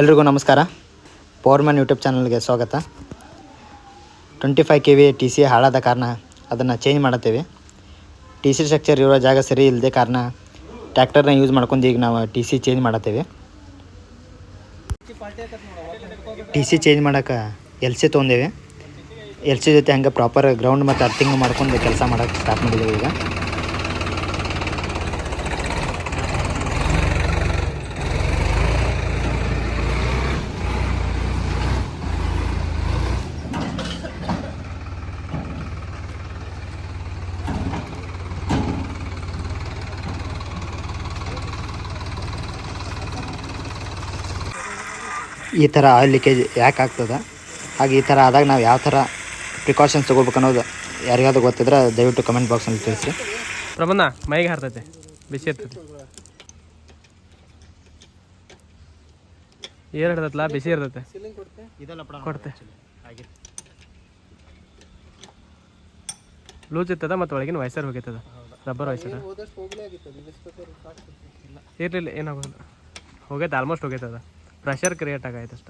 ಎಲ್ರಿಗೂ ನಮಸ್ಕಾರ. Powerman YouTube ಚಾನಲ್ಗೆ ಸ್ವಾಗತ. Twenty five K V T C ಹಾಳಾದ ಕಾರಣ ಅದನ್ನು ಚೇಂಜ್ ಮಾಡುತ್ತೇವೆ. ಟಿ ಸಿ ಸ್ಟ್ರಕ್ಚರ್ ಇರೋ ಜಾಗ ಸರಿ ಇಲ್ಲದೆ ಕಾರಣ ಟ್ಯಾಕ್ಟರ್ನ ಯೂಸ್ ಮಾಡ್ಕೊಂಡು ಈಗ ನಾವು ಟಿ ಸಿ ಚೇಂಜ್ ಮಾಡತ್ತೇವೆ. ಟಿ ಸಿ ಚೇಂಜ್ ಮಾಡೋಕೆ ಎಲ್ ಸಿ ತೊಗೊಂಡೇವೆ. ಎಲ್ ಸಿ ಜೊತೆ ಹಂಗೆ ಪ್ರಾಪರ್ ಗ್ರೌಂಡ್ ಮತ್ತು ಅರ್ಥಿಂಗ್ ಮಾಡ್ಕೊಂಡು ಕೆಲಸ ಮಾಡೋಕ್ಕೆ ಸ್ಟಾರ್ಟ್ ಮಾಡಿದ್ದೇವೆ ಈಗ. ಈ ಥರ ಆಯಿಲ್ ಲೀಕೇಜ್ ಯಾಕೆ ಆಗ್ತದೆ? ಹಾಗೆ ಈ ಥರ ಆದಾಗ ನಾವು ಯಾವ ಥರ ಪ್ರಿಕಾಷನ್ಸ್ ತೊಗೋಬೇಕು ಅನ್ನೋದು ಯಾರಿಗಾದ್ರೂ ಗೊತ್ತಿದ್ರೆ ದಯವಿಟ್ಟು ಕಮೆಂಟ್ ಬಾಕ್ಸಲ್ಲಿ ತಿಳಿಸಿ. ಪ್ರಬಂಧ ಮೈಗೆ ಹಾರ್ತೈತೆ ಬಿಸಿ ಇರ್ತೈತೆ. ಏರ್ ಹಿಡ್ದತ್ಲ ಬಿಸಿ ಇರ್ತೈತೆ. ಕೊಡ್ತೆ. ಲೂಸ್ ಇರ್ತದ ಮತ್ತು ಒಳಗಿನ ವಯಸ್ಸರ್ ಹೋಗಿರ್ತದ ರಬ್ಬರ್ ವಯಸ್ಸರ್ ಇರಲಿಲ್ಲ ಏನಾಗೋದು ಹೋಗೈತೆ ಆಲ್ಮೋಸ್ಟ್ ಹೋಗೈತದ. ಪ್ರೆಷರ್ ಕ್ರಿಯೇಟ್ ಆಗೈತೆ ಅಷ್ಟ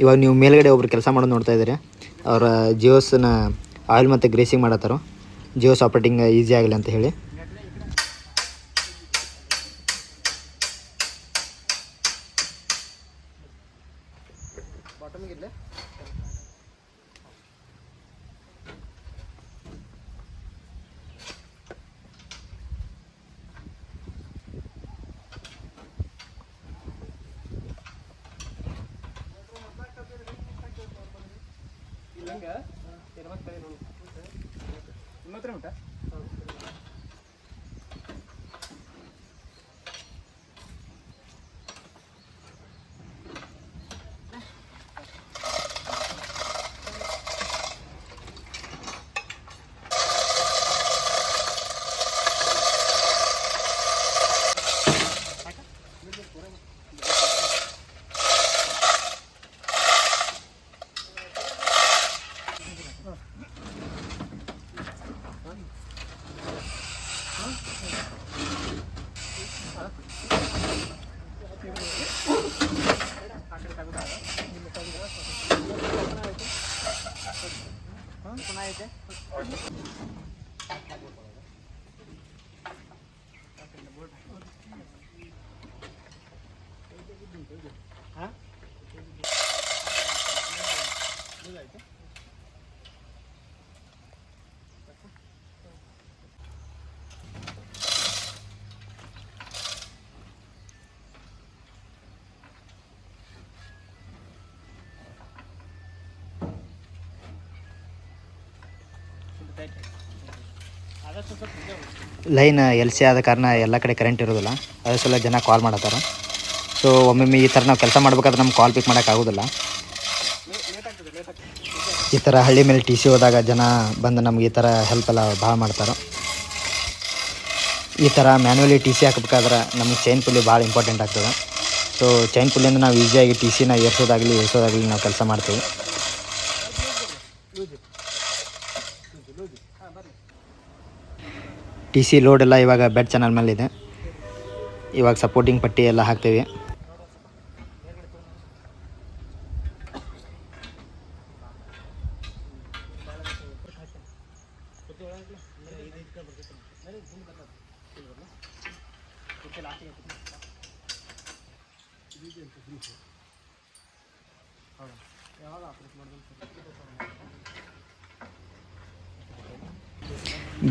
ಇವಾಗ ನೀವು ಮೇಲ್ಗಡೆ ಒಬ್ರು ಕೆಲಸ ಮಾಡೋದು ನೋಡ್ತಾ ಇದ್ದೀರಿ. ಅವರ, ಜಿಯೋಸ್ನ ಆಯಿಲ್ ಮತ್ತು ಗ್ರೇಸಿಂಗ್ ಮಾಡತ್ತಾರೋ. ಜಿಯೋಸ್ ಆಪ್ರೇಟಿಂಗ್ ಈಸಿ ಆಗಲಿ ಅಂತ ಹೇಳಿ. ಹೆಂಗೆ ಇರ್ಬೇಕು ನೋಡಿ ನಿಮ್ಮ ಹತ್ರ ಉಂಟಾ? हा ಲೈನ್ ಎಲ್ ಸಿ ಆದ ಕಾರಣ ಎಲ್ಲ ಕಡೆ ಕರೆಂಟ್ ಇರೋದಿಲ್ಲ ಅದ್ರ ಸಲ ಜನ ಕಾಲ್ ಮಾಡತ್ತಾರ. ಸೊ ಒಮ್ಮೊಮ್ಮೆ ಈ ಥರ ನಾವು ಕೆಲಸ ಮಾಡ್ಬೇಕಾದ್ರೆ ನಮ್ಗೆ ಕಾಲ್ ಪಿಕ್ ಮಾಡೋಕ್ಕಾಗೋದಿಲ್ಲ ಈ ಥರ ಹಳ್ಳಿ ಮೇಲೆ ಟಿ ಸಿ ಹೋದಾಗ ಜನ ಬಂದು ನಮ್ಗೆ ಈ ಥರ ಹೆಲ್ಪ್ ಎಲ್ಲ ಭಾಳ ಮಾಡ್ತಾರೆ. ಈ ಥರ ಮ್ಯಾನ್ಯಲಿ ಟಿ ಸಿ ಹಾಕಬೇಕಾದ್ರೆ ನಮಗೆ ಚೈನ್ ಪುಲ್ಲಿ ಭಾಳ ಇಂಪಾರ್ಟೆಂಟ್ ಆಗ್ತದೆ. ಸೊ ಚೈನ್ ಪುಲ್ಲಿಂದ ನಾವು ಈಸಿಯಾಗಿ ಟಿ ಸಿನ ಏರ್ಸೋದಾಗಲಿ ಏರ್ಸೋದಾಗಲಿ ನಾವು ಕೆಲಸ ಮಾಡ್ತೀವಿ. ಟಿ ಸಿ ಲೋಡ್ ಎಲ್ಲ ಇವಾಗ ಬೆಡ್ ಚಾನಲ್ ಮೇಲೆ ಇದೆ ಇವಾಗ ಸಪೋರ್ಟಿಂಗ್ ಪಟ್ಟಿ ಎಲ್ಲ ಹಾಕ್ತೀವಿ.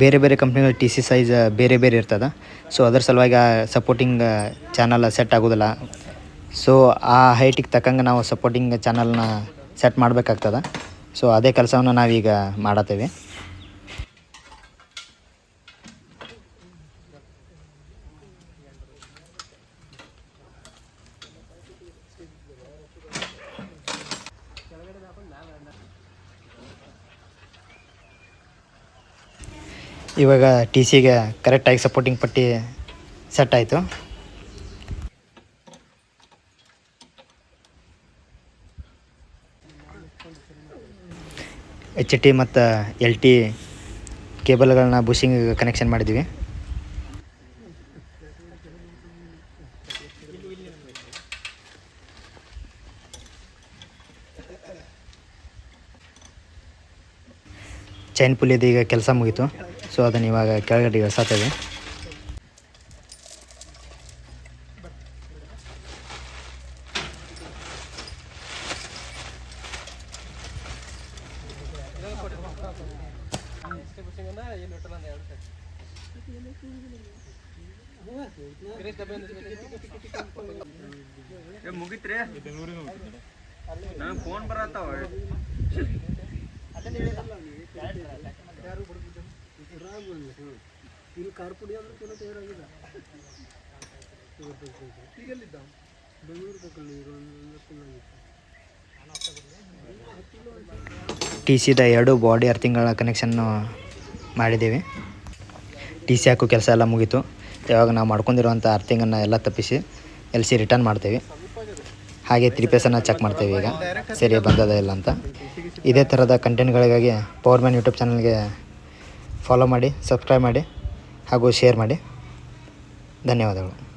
ಬೇರೆ ಬೇರೆ ಕಂಪ್ನಿಗಳ ಟಿ ಸಿ ಸೈಜ್ ಬೇರೆ ಬೇರೆ ಇರ್ತದೆ. ಸೊ ಅದ್ರ ಸಲುವಾಗಿ ಆ ಸಪೋರ್ಟಿಂಗ್ ಚಾನಲ್ ಸೆಟ್ ಆಗೋದಿಲ್ಲ. ಸೊ ಆ ಹೈಟಿಗೆ ತಕ್ಕಂಗೆ ನಾವು ಸಪೋರ್ಟಿಂಗ್ ಚಾನಲ್ನ ಸೆಟ್ ಮಾಡಬೇಕಾಗ್ತದೆ. ಸೊ ಅದೇ ಕೆಲಸವನ್ನು ನಾವೀಗ ಮಾಡತ್ತೇವೆ. ಇವಾಗ ಟಿ ಸಿಗೆ ಕರೆಕ್ಟಾಗಿ ಸಪೋರ್ಟಿಂಗ್ ಪಟ್ಟಿ ಸೆಟ್ ಆಯಿತು. ಎಚ್ ಟಿ ಮತ್ತು ಎಲ್ ಟಿ ಕೇಬಲ್ಗಳನ್ನ ಬುಷಿಂಗ್ ಕನೆಕ್ಷನ್ ಮಾಡಿದ್ವಿ. ಚೈನ್ ಪುಲಿದು ಈಗ ಕೆಲಸ ಮುಗೀತು. ಸೊ ಅದನ್ನು ಇವಾಗ ಕೆಳಗಡೆ ಇಳಿಸತ್ತೇವೆ ಮುಗಿತ್ರಿ? ನನಗೆ ಫೋನ್ ಬರತ್ತಾವ. ಟಿ ಸಿದ ಎರಡು ಬಾಡಿ ಅರ್ಥಿಂಗ್ಗಳ ಕನೆಕ್ಷನ್ನು ಮಾಡಿದ್ದೀವಿ. ಟಿ ಸಿ ಹಾಕೋ ಕೆಲಸ ಎಲ್ಲ ಮುಗೀತು. ಯಾವಾಗ ನಾವು ಮಾಡ್ಕೊಂಡಿರುವಂಥ ಅರ್ಥಿಂಗನ್ನು ಎಲ್ಲ ತಪ್ಪಿಸಿ ಎಲ್ ಸಿ ರಿಟರ್ನ್ ಮಾಡ್ತೀವಿ. ಹಾಗೆ ತ್ರೀ ಪೇಸನ್ನು ಚೆಕ್ ಮಾಡ್ತೇವೆ ಈಗ. ಸರಿ ಬಂದದ ಇಲ್ಲ ಅಂತ. ಇದೇ ಥರದ ಕಂಟೆಂಟ್ಗಳಿಗಾಗಿ ಪವರ್ ಮ್ಯಾನ್ ಯೂಟ್ಯೂಬ್ ಚಾನಲ್ಗೆ ಫಾಲೋ ಮಾಡಿ ಸಬ್ಸ್ಕ್ರೈಬ್ ಮಾಡಿ ಹಾಗೂ ಶೇರ್ ಮಾಡಿ. ಧನ್ಯವಾದಗಳು.